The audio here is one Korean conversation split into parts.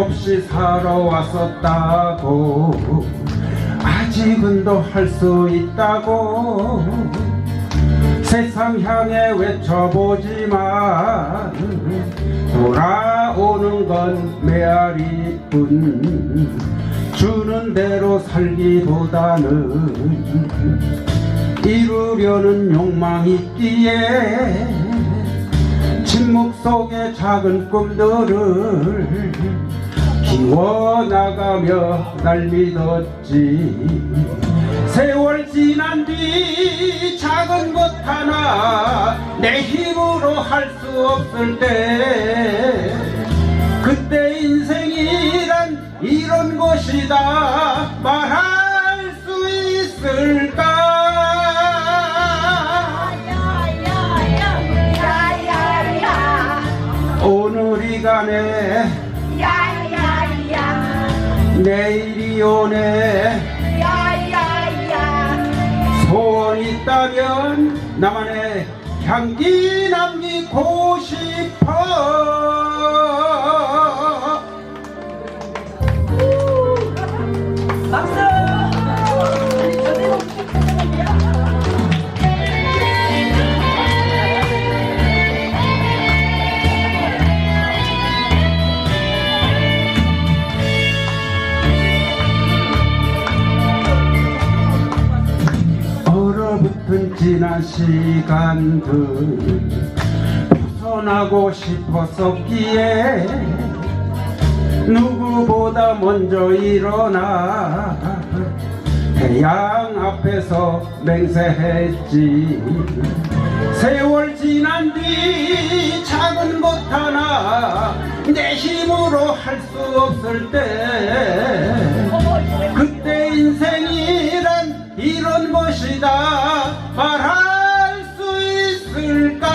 같이 살아왔었다고. 아직은 더 할 수 있다고. 세상 향해 외쳐보지만 돌아오는 건 메아리뿐. 주는 대로 살기보다는 이루려는 욕망이 있기에 침묵 속의 작은 꿈들을 키워나가며 날 믿었지. 세월 지난 뒤 작은 것 하나 내 힘으로 할 수 없을 때 그때 인생이란 이런 것이다 말할 수 있을까? 오늘이 가네 내일이 오네. 소원 있다면 나만의 향기 남기고 싶어 붙은 지난 시간들 벗어나고 싶었었기에 누구보다 먼저 일어나 태양 앞에서 맹세했지. 세월 지난 뒤 작은 것 하나 내 힘으로 할 수 없을 때 이런 것이다. 말할 수 있을까?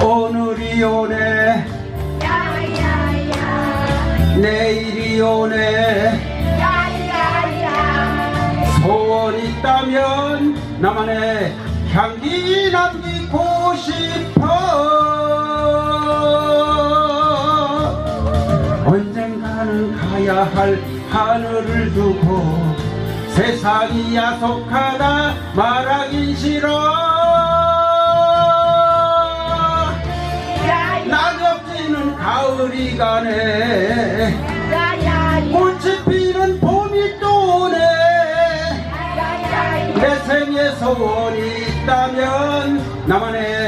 오늘이 오네. 내일이 오네. 소원 있다면 나만의 향기 남기고 싶어 할 하늘을 두고 세상이 야속하다 말하긴 싫어. 낙엽지는 가을이 가네. 꽃이 피는 봄이 또 오네. 내 생에 소원이 있다면 나만의